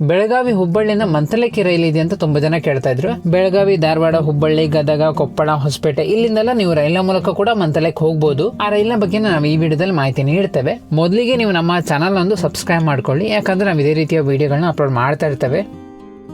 ಬೆಳಗಾವಿ ಹುಬ್ಬಳ್ಳಿನ ರೈಲಿದೆ ಇದೆ ಅಂತ ತುಂಬಾ ಜನ ಕೇಳ್ತಾ ಇದ್ರು. ಬೆಳಗಾವಿ, ಧಾರವಾಡ, ಹುಬ್ಬಳ್ಳಿ, ಗದಗ, ಕೊಪ್ಪಳ, ಹೊಸಪೇಟೆ ಇಲ್ಲಿಂದೆಲ್ಲ ನೀವು ರೈಲ್ನ ಮೂಲಕ ಕೂಡ ಮಂತಲಕ್ಕೆ ಹೋಗ್ಬೋದು. ಆ ರೈಲ್ನ ಬಗ್ಗೆ ನಾವು ಈ ವಿಡಿಯೋದಲ್ಲಿ ಮಾಹಿತಿ ನೀಡ್ತೇವೆ. ಮೊದಲಿಗೆ ನೀವು ನಮ್ಮ ಚಾನಲ್ ಒಂದು ಸಬ್ಸ್ಕ್ರೈಬ್ ಮಾಡ್ಕೊಳ್ಳಿ. ಯಾಕಂದ್ರೆ ನಾವು ಇದೇ ರೀತಿಯ ವಿಡಿಯೋಗಳನ್ನ ಅಪ್ಲೋಡ್ ಮಾಡ್ತಾ ಇರ್ತೇವೆ.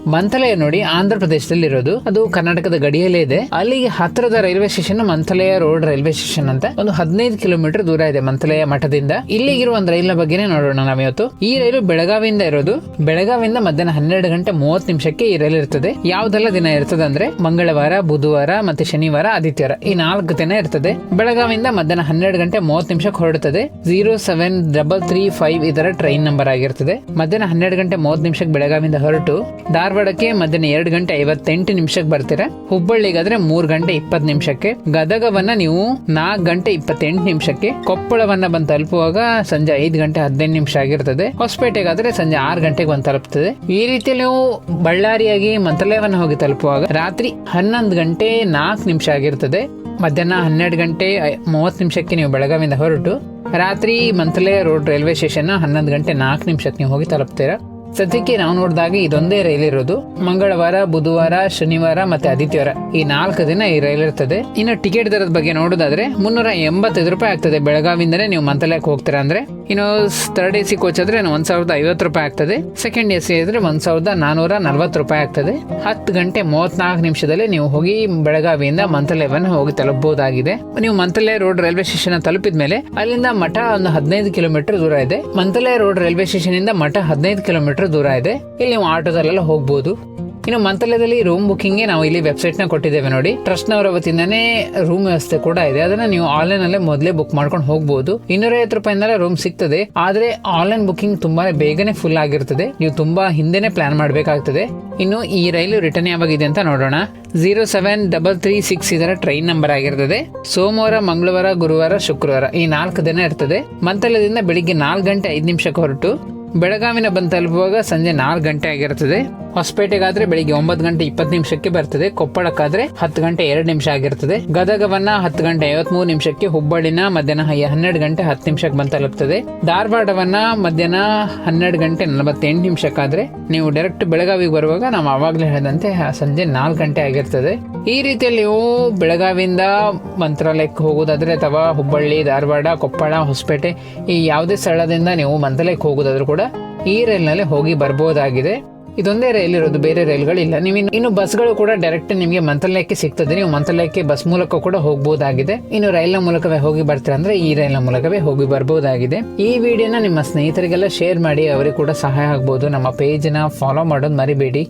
ಮಂಥಲಯ ನೋಡಿ ಆಂಧ್ರ ಪ್ರದೇಶದಲ್ಲಿ ಇರೋದು ಅದು ಕರ್ನಾಟಕದ ಗಡಿಯಲ್ಲೇ ಇದೆ. ಅಲ್ಲಿಗೆ ಹತ್ತಿರದ railway station Manthalaya road railway station ಅಂತ ಒಂದು ಹದಿನೈದು ಕಿಲೋಮೀಟರ್ ದೂರ ಇದೆ ಮಂಥಲಯ ಮಠದಿಂದ. ಇಲ್ಲಿಗಿರುವ ಒಂದು ರೈಲಿನ ಬಗ್ಗೆನೇ ನೋಡೋಣ ನಾವಿವತ್ತು. ಈ ರೈಲು ಬೆಳಗಾವಿಯಿಂದ ಇರೋದು. ಬೆಳಗಾವಿಯಿಂದ ಮಧ್ಯಾಹ್ನ ಹನ್ನೆರಡು ಗಂಟೆ ಮೂವತ್ತು ನಿಮಿಷಕ್ಕೆ ಈ ರೈಲು ಇರ್ತದೆ. ಯಾವ್ದೆಲ್ಲ ದಿನ ಇರ್ತದೆ ಅಂದ್ರೆ ಮಂಗಳವಾರ, ಬುಧವಾರ ಮತ್ತೆ ಶನಿವಾರ, ಆದಿತ್ಯವಾರ ಈ ನಾಲ್ಕು ದಿನ ಇರ್ತದೆ. ಬೆಳಗಾವಿಯಿಂದ ಮಧ್ಯಾಹ್ನ ಹನ್ನೆರಡು ಗಂಟೆ ಮೂವತ್ತು ನಿಮಿಷಕ್ಕೆ ಹೊರಡುತ್ತದೆ zero seven double three five ಇದರ ಟ್ರೈನ್ ನಂಬರ್ ಆಗಿರ್ತದೆ. ಮಧ್ಯಾಹ್ನ ಹನ್ನೆರಡು ಗಂಟೆ ಮೂವತ್ತು ನಿಮಿಷಕ್ಕೆ ಬೆಳಗಾವಿಯಿಂದ ಹೊರಟು. ಧಾರವಾಡಕ್ಕೆ ಮಧ್ಯಾಹ್ನ ಎರಡು ಗಂಟೆ ಐವತ್ತೆಂಟು ನಿಮಿಷಕ್ಕೆ ಬರ್ತೀರಾ? ಹುಬ್ಬಳ್ಳಿಗಾದ್ರೆ ಮೂರು ಗಂಟೆ ಇಪ್ಪತ್ತು ನಿಮಿಷಕ್ಕೆ. ಗದಗವನ್ನ ನೀವು ನಾಲ್ಕು ಗಂಟೆ ಇಪ್ಪತ್ತೆಂಟು ನಿಮಿಷಕ್ಕೆ. ಕೊಪ್ಪಳವನ್ನ ಬಂದು ತಲುಪುವಾಗ ಸಂಜೆ ಐದು ಗಂಟೆ ಹದಿನೈದು ನಿಮಿಷ ಆಗಿರ್ತದೆ. ಹೊಸಪೇಟೆಗಾದ್ರೆ ಸಂಜೆ ಆರು ಗಂಟೆಗೆ ಬಂದು ತಲುಪ್ತದೆ. ಈ ರೀತಿಯಲ್ಲಿ ನೀವು ಬಳ್ಳಾರಿಯಾಗಿ ಮಂತ್ರಾಲಯವನ್ನ ಹೋಗಿ ತಲುಪುವಾಗ ರಾತ್ರಿ ಹನ್ನೊಂದು ಗಂಟೆ ನಾಲ್ಕು ನಿಮಿಷ ಆಗಿರ್ತದೆ. ಮಧ್ಯಾಹ್ನ ಹನ್ನೆರಡು ಗಂಟೆ ಮೂವತ್ತು ನಿಮಿಷಕ್ಕೆ ನೀವು ಬೆಳಗಾವಿಯಿಂದ ಹೊರಟು. ರಾತ್ರಿ ಮಂತ್ರಾಲಯ ರೋಡ್ ರೈಲ್ವೆ ಸ್ಟೇಷನ್ ಹನ್ನೊಂದು ಗಂಟೆ ನಾಲ್ಕು ನಿಮಿಷಕ್ಕೆ ನೀವು ಹೋಗಿ ತಲುಪ್ತೀರಾ? ಸದ್ಯಕ್ಕೆ ನಾವು ನೋಡಿದಾಗ ಇದೊಂದೇ ರೈಲ್ ಇರೋದು. ಮಂಗಳವಾರ, ಬುಧವಾರ, ಶನಿವಾರ ಮತ್ತೆ ಆದಿತ್ಯವಾರ. ಈ ನಾಲ್ಕು ದಿನ ಈ ರೈಲ್ ಇರ್ತದೆ. ಇನ್ನು ಟಿಕೆಟ್ ದರದ ಬಗ್ಗೆ ನೋಡೋದಾದ್ರೆ ಮುನ್ನೂರ ಎಂಬತ್ತೈದು ರೂಪಾಯಿ ಆಗ್ತದೆ. ಬೆಳಗಾವಿಂದನೇ ನೀವು ಮಂತ್ರಾಲಯಕ್ಕೆ ಹೋಗ್ತೀರಾ ಅಂದ್ರೆ. ಇನ್ನು ಥರ್ಡ್ ಎ ಸಿ ಕೋಚ್ ಆದ್ರೆ ಒಂದ್ ಸಾವಿರದ ಐವತ್ತು ರೂಪಾಯಿ ಆಗ್ತದೆ. ಸೆಕೆಂಡ್ ಎ ಸಿ ಆದ್ರೆ ಒಂದ್ ಸಾವಿರದ ನಾನೂರ ನಲ್ವತ್ತು ರೂಪಾಯಿ ಆಗ್ತದೆ. ಹತ್ತು ಗಂಟೆ ಮೂವತ್ನಾಲ್ಕು ನಿಮಿಷದಲ್ಲಿ ನೀವು ಹೋಗಿ ಬೆಳಗಾವಿಯಿಂದ ಮಂತ್ರಾಲಯವನ್ನು ಹೋಗಿ ತಲುಪಬಹುದಾಗಿದೆ. ನೀವು ಮಂತ್ರಾಲಯ ರೋಡ್ ರೈಲ್ವೆ ಸ್ಟೇಷನ್ ತಲುಪಿದ ಮೇಲೆ ಅಲ್ಲಿಂದ ಮಠ ಒಂದು ಹದಿನೈದು ಕಿಲೋಮೀಟರ್ ದೂರ ಇದೆ. ಮಂತ್ರಾಲಯ ರೋಡ್ ರೈಲ್ವೆ ಸ್ಟೇಷನ್ ಇಂದ ಮಠ ಹದಿನೈದು ಕಿಲೋಮೀಟರ್ ದೂರ ಇದೆ. ಇಲ್ಲಿ ನೀವು ಆಟೋದಲ್ಲೆಲ್ಲ ಹೋಗ್ಬೋದು. ಇನ್ನು ಮಂತ್ರಾಲಯದಲ್ಲಿ ರೂಮ್ ಬುಕ್ಕಿಂಗ್ಗೆ ನಾವು ಇಲ್ಲಿ ವೆಬ್ಸೈಟ್ನ ಕೊಟ್ಟಿದ್ದೇವೆ ನೋಡಿ. ಟ್ರಸ್ಟ್ ನವರ ವತಿಯಿಂದನೇ ರೂಮ್ ವ್ಯವಸ್ಥೆ ಕೂಡ ಇದೆ. ಅದನ್ನ ನೀವು ಆನ್ಲೈನ್ ಅಲ್ಲೇ ಮೊದಲೇ ಬುಕ್ ಮಾಡ್ಕೊಂಡು ಹೋಗ್ಬೋದು. ಇನ್ನೂರೈವತ್ತು ರೂಪಾಯಿಂದಲೇ ರೂಮ್ ಸಿಗ್ತದೆ. ಆದ್ರೆ ಆನ್ಲೈನ್ ಬುಕ್ಕಿಂಗ್ ತುಂಬಾ ಬೇಗನೆ ಫುಲ್ ಆಗಿರ್ತದೆ. ನೀವು ತುಂಬಾ ಹಿಂದೆನೆ ಪ್ಲಾನ್ ಮಾಡಬೇಕಾಗ್ತದೆ. ಇನ್ನು ಈ ರೈಲು ರಿಟರ್ನ್ ಯಾವಾಗಿದೆ ಅಂತ ನೋಡೋಣ. Zero seven double three six ಇದರ ಟ್ರೈನ್ ನಂಬರ್ ಆಗಿರ್ತದೆ. ಸೋಮವಾರ, ಮಂಗಳವಾರ, ಗುರುವಾರ, ಶುಕ್ರವಾರ ಈ ನಾಲ್ಕು ದಿನ ಇರ್ತದೆ. ಮಂತ್ರಾಲಯದಿಂದ ಬೆಳಿಗ್ಗೆ ನಾಲ್ಕು ಗಂಟೆ ಐದು ನಿಮಿಷಕ್ಕೆ ಹೊರಟು. ಬೆಳಗಾವಿನ ಬಂದು ತಲುಪುವಾಗ ಸಂಜೆ ನಾಲ್ಕು ಗಂಟೆ ಆಗಿರ್ತದೆ ಹೊಸಪೇಟೆಗಾದ್ರೆ ಬೆಳಿಗ್ಗೆ ಒಂಬತ್ತು ಗಂಟೆ ಇಪ್ಪತ್ತು ನಿಮಿಷಕ್ಕೆ ಬರ್ತದೆ. ಕೊಪ್ಪಳಕ್ಕಾದ್ರೆ ಹತ್ತು ಗಂಟೆ ಎರಡು ನಿಮಿಷ ಆಗಿರ್ತದೆ. ಗದಗವನ್ನ ಹತ್ತು ಗಂಟೆ ಐವತ್ಮೂರು ನಿಮಿಷಕ್ಕೆ ಹುಬ್ಬಳ್ಳಿನ ಮಧ್ಯಾಹ್ನ ಹನ್ನೆರಡು ಗಂಟೆ ಹತ್ತು ನಿಮಿಷಕ್ಕೆ ಬಂದು ತಲುಪ್ತದೆ. ಧಾರವಾಡವನ್ನ ಮಧ್ಯಾಹ್ನ ಹನ್ನೆರಡು ಗಂಟೆ ನಲವತ್ತೆಂಟು ನಿಮಿಷಕ್ಕಾದ್ರೆ ನೀವು ಡೈರೆಕ್ಟ್ ಬೆಳಗಾವಿಗೆ ಬರುವಾಗ ನಾವು ಆವಾಗಲೇ ಹೇಳಿದಂತೆ ಸಂಜೆ ನಾಲ್ಕು ಗಂಟೆ ಆಗಿರ್ತದೆ. ಈ ರೀತಿಯಲ್ಲಿ ನೀವು ಬೆಳಗಾವಿಯಿಂದ ಮಂತ್ರಾಲಯಕ್ಕೆ ಹೋಗೋದಾದ್ರೆ ಅಥವಾ ಹುಬ್ಬಳ್ಳಿ, ಧಾರವಾಡ, ಕೊಪ್ಪಳ, ಹೊಸಪೇಟೆ ಈ ಯಾವುದೇ ಸ್ಥಳದಿಂದ ನೀವು ಮಂತ್ರಾಲಯಕ್ಕೆ ಹೋಗೋದಾದ್ರೂ ಕೂಡ ಈ ರೈಲ್ನಲ್ಲಿ ಹೋಗಿ ಬರ್ಬೋದಾಗಿದೆ. ಇದೊಂದೇ ರೈಲ್ ಇರೋದು ಬೇರೆ ರೈಲ್ಗಳಿಲ್ಲ. ನೀವು ಇನ್ನು- ಇನ್ನು ಬಸ್ಗಳು ಕೂಡ ಡೈರೆಕ್ಟ್ ನಿಮಗೆ ಮಂತ್ರಾಲಯಕ್ಕೆ ಸಿಗ್ತದೆ. ನೀವು ಮಂತ್ರಾಲಯಕ್ಕೆ ಬಸ್ ಮೂಲಕ ಕೂಡ ಹೋಗಬಹುದಾಗಿದೆ ಇನ್ನು ರೈಲ್ನ ಮೂಲಕವೇ ಹೋಗಿ ಬರ್ತೀರಾ ಅಂದ್ರೆ ಈ ರೈಲ್ನ ಮೂಲಕವೇ ಹೋಗಿ ಬರ್ಬೋದಾಗಿದೆ. ಈ ವಿಡಿಯೋನ ನಿಮ್ಮ ಸ್ನೇಹಿತರಿಗೆಲ್ಲ ಶೇರ್ ಮಾಡಿ, ಅವರಿಗೆ ಕೂಡ ಸಹಾಯ ಆಗ್ಬೋದು. ನಮ್ಮ ಪೇಜ್ನ ಫಾಲೋ ಮಾಡೋದು ಮರಿಬೇಡಿ.